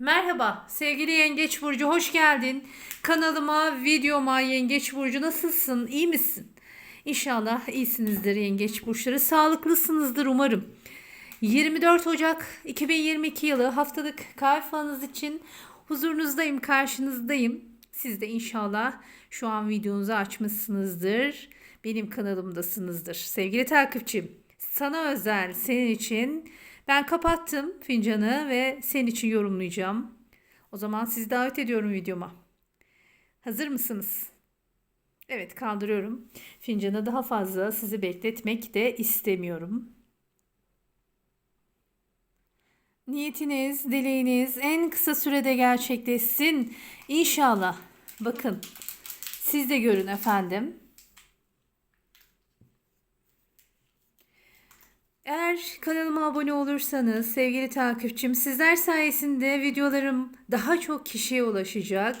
Merhaba sevgili Yengeç Burcu hoş geldin. Kanalıma, videoma Yengeç Burcu nasılsın? İyi misin? İnşallah iyisinizdir Yengeç Burçları. Sağlıklısınızdır umarım. 24 Ocak 2022 yılı haftalık kahve için huzurunuzdayım, karşınızdayım. Siz de inşallah şu an videonuzu açmışsınızdır. Benim kanalımdasınızdır. Sevgili takipçim, sana özel senin için ben kapattım fincanı ve senin için yorumlayacağım. O zaman sizi davet ediyorum videoma. Hazır mısınız? Evet kaldırıyorum. Fincanı daha fazla sizi bekletmek de istemiyorum. Niyetiniz, dileğiniz en kısa sürede gerçekleşsin. İnşallah. Bakın siz de görün efendim. Eğer kanalıma abone olursanız sevgili takipçim sizler sayesinde videolarım daha çok kişiye ulaşacak.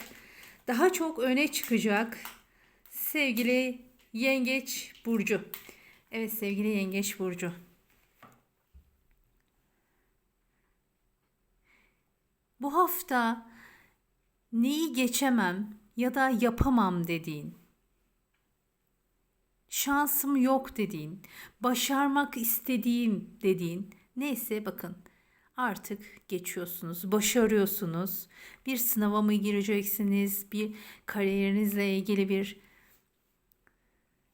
Daha çok öne çıkacak. Sevgili Yengeç Burcu. Evet sevgili Yengeç Burcu. Bu hafta neyi geçemem ya da yapamam dediğin şansım yok dediğin, başarmak istediğim dediğin neyse bakın artık geçiyorsunuz, başarıyorsunuz. Bir sınava mı gireceksiniz? Bir kariyerinizle ilgili bir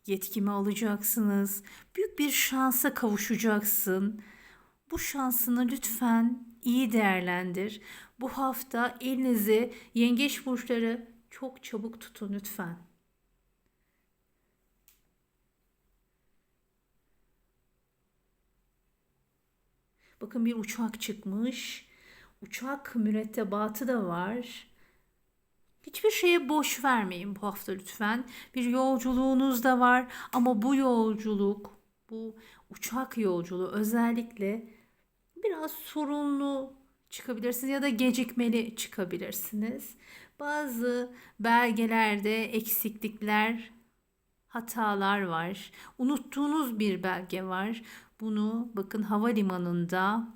yetkimi alacaksınız? Büyük bir şansa kavuşacaksın. Bu şansını lütfen iyi değerlendir. Bu hafta elinizi yengeç burçları çok çabuk tutun lütfen. Bakın bir uçak çıkmış. Uçak mürettebatı da var. Hiçbir şeye boş vermeyin bu hafta lütfen. Bir yolculuğunuz da var ama bu yolculuk, bu uçak yolculuğu özellikle biraz sorunlu çıkabilirsiniz ya da gecikmeli çıkabilirsiniz. Bazı belgelerde eksiklikler, hatalar var. Unuttuğunuz bir belge var. Bunu bakın havalimanında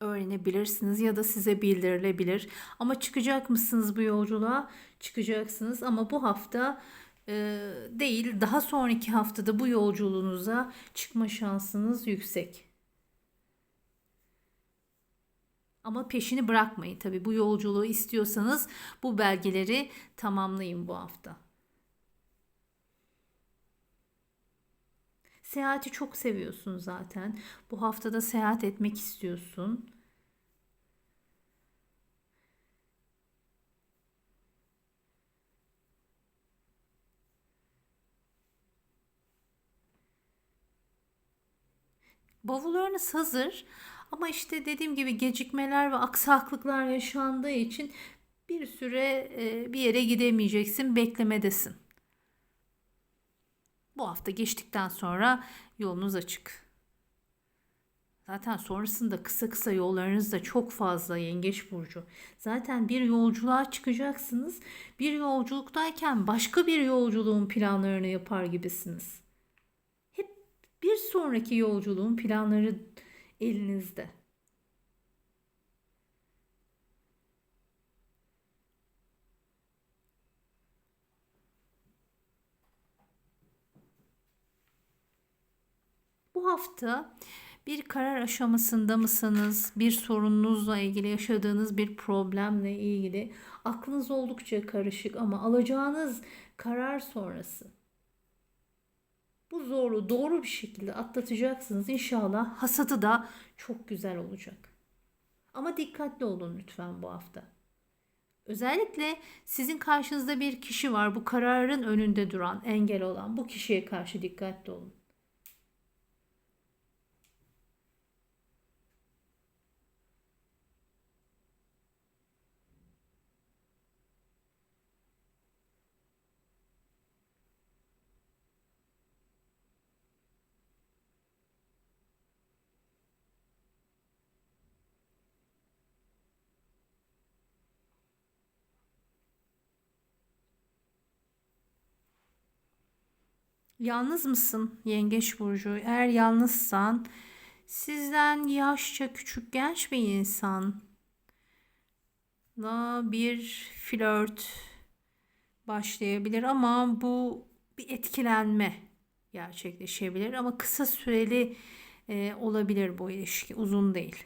öğrenebilirsiniz ya da size bildirilebilir. Ama çıkacak mısınız bu yolculuğa? Çıkacaksınız ama bu hafta e, değil daha sonraki haftada bu yolculuğunuza çıkma şansınız yüksek. Ama peşini bırakmayın tabii bu yolculuğu istiyorsanız bu belgeleri tamamlayın bu hafta. Seyahati çok seviyorsun zaten. Bu haftada seyahat etmek istiyorsun. Bavullarınız hazır ama işte dediğim gibi gecikmeler ve aksaklıklar yaşandığı için bir süre e, bir yere gidemeyeceksin, beklemedesin. Bu hafta geçtikten sonra yolunuz açık. Zaten sonrasında kısa kısa yollarınız da çok fazla Yengeç burcu. Zaten bir yolculuğa çıkacaksınız. Bir yolculuktayken başka bir yolculuğun planlarını yapar gibisiniz. Hep bir sonraki yolculuğun planları elinizde. Hafta bir karar aşamasında mısınız? Bir sorununuzla ilgili yaşadığınız bir problemle ilgili aklınız oldukça karışık ama alacağınız karar sonrası bu zoru doğru bir şekilde atlatacaksınız. İnşallah hasadı da çok güzel olacak. Ama dikkatli olun lütfen bu hafta. Özellikle sizin karşınızda bir kişi var. Bu kararın önünde duran, engel olan bu kişiye karşı dikkatli olun. Yalnız mısın Yengeç burcu? Eğer yalnızsan sizden yaşça küçük genç bir insan bir flört başlayabilir ama bu bir etkilenme gerçekleşebilir ama kısa süreli e, olabilir bu ilişki uzun değil.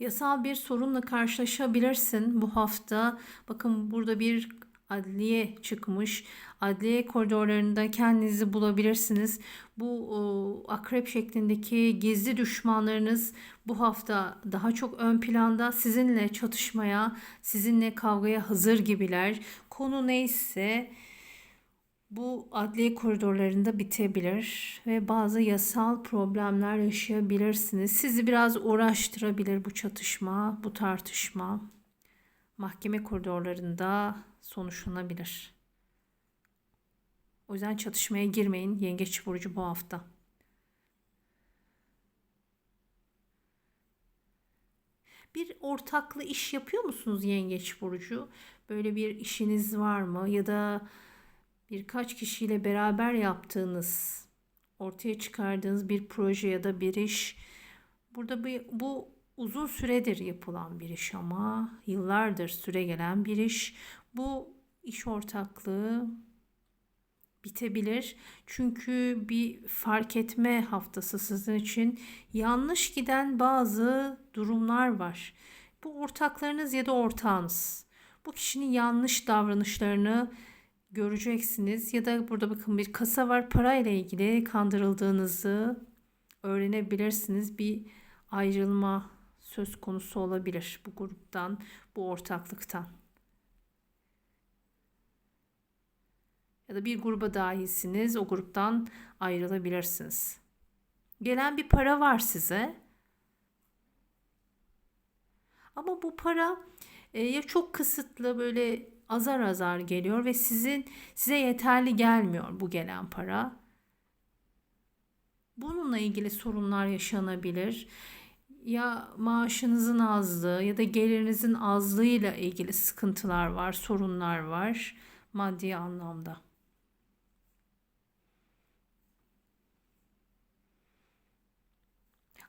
Yasal bir sorunla karşılaşabilirsin bu hafta. Bakın burada bir adliye çıkmış. Adliye koridorlarında kendinizi bulabilirsiniz. Bu o, akrep şeklindeki gizli düşmanlarınız bu hafta daha çok ön planda. Sizinle çatışmaya, sizinle kavgaya hazır gibiler. Konu neyse bu adliye koridorlarında bitebilir ve bazı yasal problemler yaşayabilirsiniz. Sizi biraz uğraştırabilir bu çatışma, bu tartışma. Mahkeme koridorlarında sonuçlanabilir. O yüzden çatışmaya girmeyin Yengeç burcu bu hafta. Bir ortaklı iş yapıyor musunuz Yengeç burcu? Böyle bir işiniz var mı ya da birkaç kişiyle beraber yaptığınız, ortaya çıkardığınız bir proje ya da bir iş. Burada bir, bu uzun süredir yapılan bir iş ama yıllardır süre gelen bir iş. Bu iş ortaklığı bitebilir. Çünkü bir fark etme haftası sizin için yanlış giden bazı durumlar var. Bu ortaklarınız ya da ortağınız. Bu kişinin yanlış davranışlarını göreceksiniz. Ya da burada bakın bir kasa var. Parayla ilgili kandırıldığınızı öğrenebilirsiniz. Bir ayrılma söz konusu olabilir bu gruptan, bu ortaklıktan. Ya da bir gruba dahilsiniz, o gruptan ayrılabilirsiniz. Gelen bir para var size. Ama bu para e, ya çok kısıtlı böyle azar azar geliyor ve sizin size yeterli gelmiyor bu gelen para. Bununla ilgili sorunlar yaşanabilir. Ya maaşınızın azlığı ya da gelirinizin azlığıyla ilgili sıkıntılar var, sorunlar var maddi anlamda.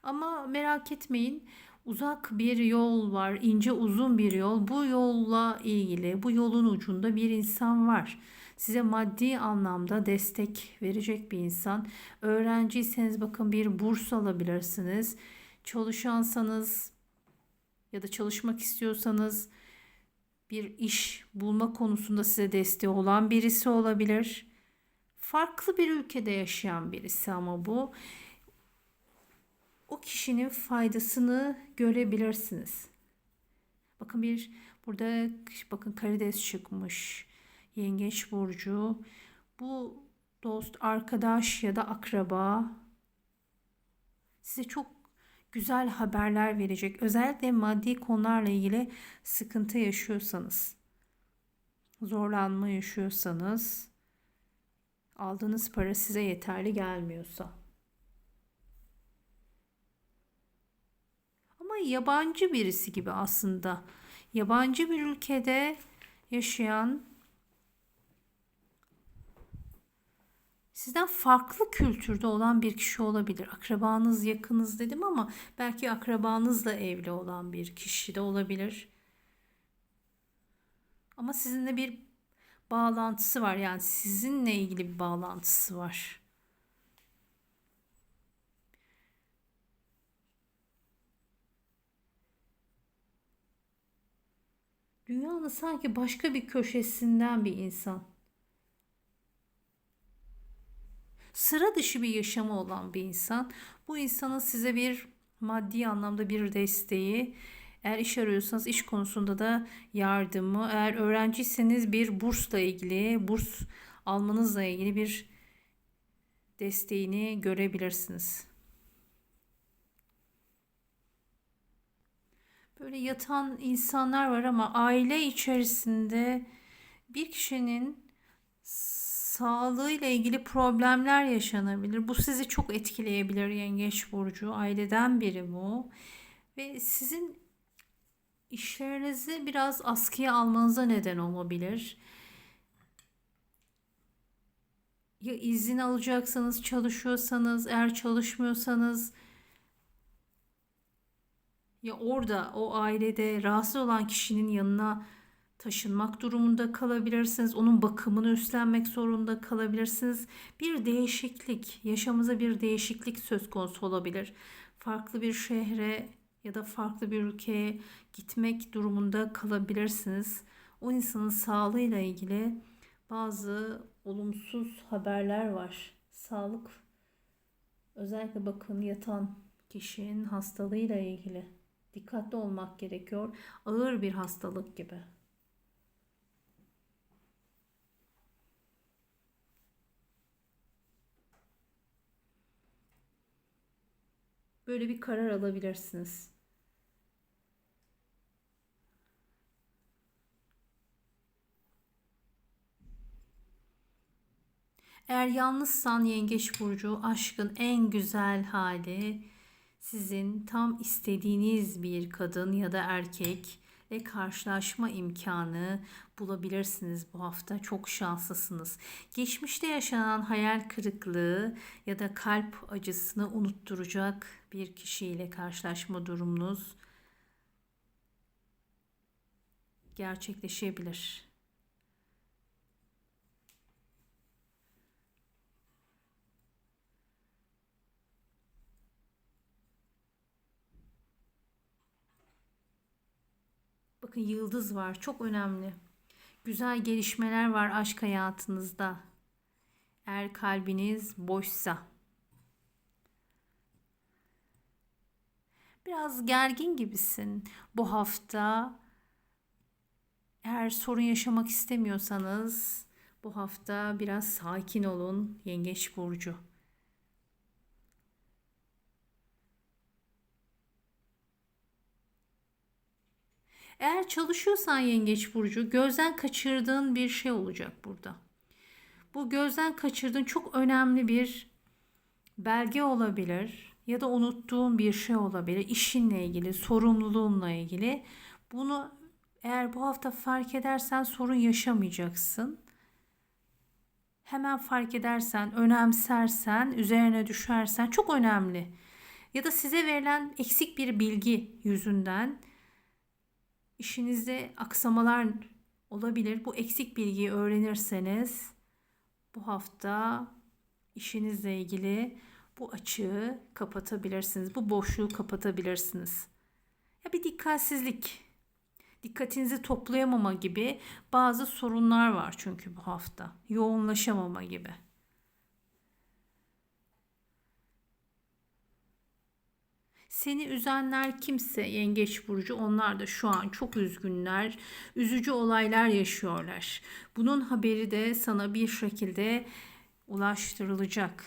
Ama merak etmeyin uzak bir yol var, ince uzun bir yol. Bu yolla ilgili, bu yolun ucunda bir insan var. Size maddi anlamda destek verecek bir insan. Öğrenciyseniz bakın bir burs alabilirsiniz. Çalışansanız ya da çalışmak istiyorsanız bir iş bulma konusunda size desteği olan birisi olabilir. Farklı bir ülkede yaşayan birisi ama bu o kişinin faydasını görebilirsiniz. Bakın bir burada bakın karides çıkmış. Yengeç burcu. Bu dost, arkadaş ya da akraba size çok güzel haberler verecek. Özellikle maddi konularla ilgili sıkıntı yaşıyorsanız, zorlanma yaşıyorsanız, aldığınız para size yeterli gelmiyorsa yabancı birisi gibi aslında. Yabancı bir ülkede yaşayan sizden farklı kültürde olan bir kişi olabilir. Akrabanız, yakınız dedim ama belki akrabanızla evli olan bir kişi de olabilir. Ama sizinle bir bağlantısı var. Yani sizinle ilgili bir bağlantısı var. Dünyanın sanki başka bir köşesinden bir insan. Sıra dışı bir yaşamı olan bir insan. Bu insanın size bir maddi anlamda bir desteği, eğer iş arıyorsanız iş konusunda da yardımı, eğer öğrenciyseniz bir bursla ilgili, burs almanızla ilgili bir desteğini görebilirsiniz. Böyle yatan insanlar var ama aile içerisinde bir kişinin sağlığıyla ilgili problemler yaşanabilir. Bu sizi çok etkileyebilir Yengeç burcu. Aileden biri bu. Ve sizin işlerinizi biraz askıya almanıza neden olabilir. Ya izin alacaksanız, çalışıyorsanız, eğer çalışmıyorsanız ya orada o ailede rahatsız olan kişinin yanına taşınmak durumunda kalabilirsiniz. Onun bakımını üstlenmek zorunda kalabilirsiniz. Bir değişiklik, yaşamıza bir değişiklik söz konusu olabilir. Farklı bir şehre ya da farklı bir ülkeye gitmek durumunda kalabilirsiniz. O insanın sağlığıyla ilgili bazı olumsuz haberler var. Sağlık özellikle bakın yatan kişinin hastalığıyla ilgili dikkatli olmak gerekiyor. Ağır bir hastalık gibi. Böyle bir karar alabilirsiniz. Eğer yalnızsan Yengeç burcu aşkın en güzel hali sizin tam istediğiniz bir kadın ya da erkek ile karşılaşma imkanı bulabilirsiniz bu hafta. Çok şanslısınız. Geçmişte yaşanan hayal kırıklığı ya da kalp acısını unutturacak bir kişiyle karşılaşma durumunuz gerçekleşebilir. Bakın yıldız var. Çok önemli. Güzel gelişmeler var aşk hayatınızda. Eğer kalbiniz boşsa. Biraz gergin gibisin bu hafta. Eğer sorun yaşamak istemiyorsanız bu hafta biraz sakin olun Yengeç burcu. Eğer çalışıyorsan yengeç burcu gözden kaçırdığın bir şey olacak burada. Bu gözden kaçırdığın çok önemli bir belge olabilir ya da unuttuğun bir şey olabilir. İşinle ilgili, sorumluluğunla ilgili. Bunu eğer bu hafta fark edersen sorun yaşamayacaksın. Hemen fark edersen, önemsersen, üzerine düşersen çok önemli. Ya da size verilen eksik bir bilgi yüzünden işinizde aksamalar olabilir. Bu eksik bilgiyi öğrenirseniz bu hafta işinizle ilgili bu açığı kapatabilirsiniz. Bu boşluğu kapatabilirsiniz. Ya bir dikkatsizlik, dikkatinizi toplayamama gibi bazı sorunlar var çünkü bu hafta. Yoğunlaşamama gibi. Seni üzenler kimse yengeç burcu onlar da şu an çok üzgünler. Üzücü olaylar yaşıyorlar. Bunun haberi de sana bir şekilde ulaştırılacak.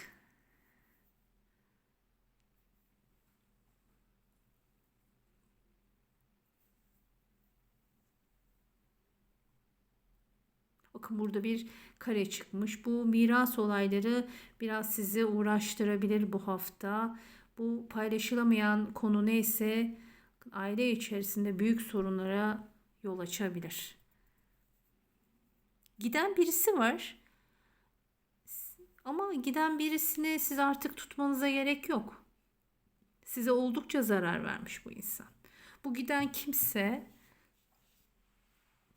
Bakın burada bir kare çıkmış. Bu miras olayları biraz sizi uğraştırabilir bu hafta. Bu paylaşılamayan konu neyse aile içerisinde büyük sorunlara yol açabilir. Giden birisi var. Ama giden birisini siz artık tutmanıza gerek yok. Size oldukça zarar vermiş bu insan. Bu giden kimse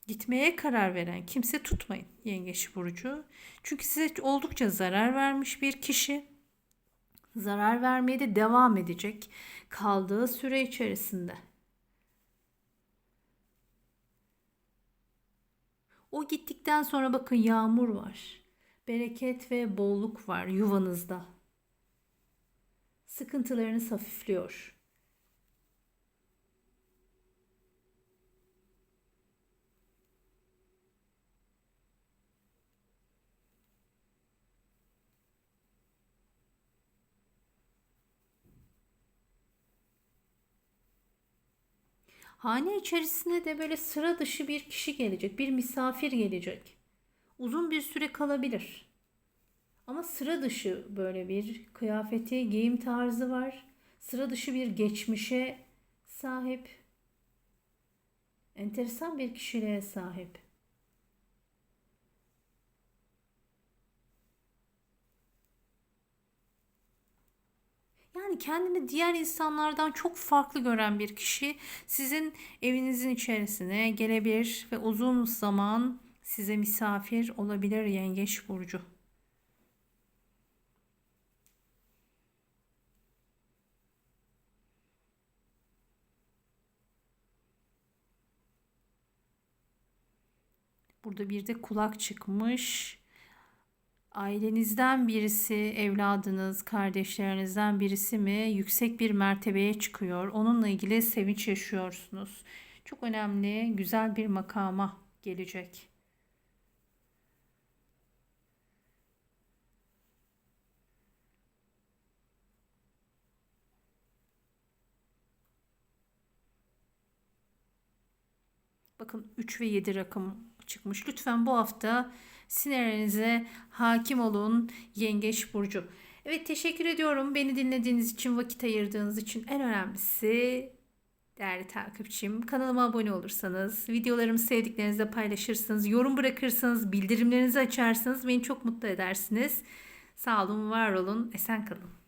gitmeye karar veren kimse tutmayın yengeç burcu. Çünkü size oldukça zarar vermiş bir kişi zarar vermeye de devam edecek kaldığı süre içerisinde. O gittikten sonra bakın yağmur var. Bereket ve bolluk var yuvanızda. Sıkıntılarınız hafifliyor. Hane içerisine de böyle sıra dışı bir kişi gelecek, bir misafir gelecek. Uzun bir süre kalabilir. Ama sıra dışı böyle bir kıyafeti, giyim tarzı var. Sıra dışı bir geçmişe sahip. Enteresan bir kişiliğe sahip. Yani Yani kendini diğer insanlardan çok farklı gören bir kişi sizin evinizin içerisine gelebilir ve uzun zaman size misafir olabilir Yengeç burcu. Burada bir de kulak çıkmış. Ailenizden birisi, evladınız, kardeşlerinizden birisi mi yüksek bir mertebeye çıkıyor. Onunla ilgili sevinç yaşıyorsunuz. Çok önemli, güzel bir makama gelecek. Bakın 3 ve 7 rakım çıkmış. Lütfen bu hafta sinirlerinize hakim olun Yengeç Burcu. Evet teşekkür ediyorum. Beni dinlediğiniz için, vakit ayırdığınız için en önemlisi değerli takipçim. Kanalıma abone olursanız, videolarımı sevdiklerinizle paylaşırsınız, yorum bırakırsanız, bildirimlerinizi açarsanız beni çok mutlu edersiniz. Sağ olun, var olun, esen kalın.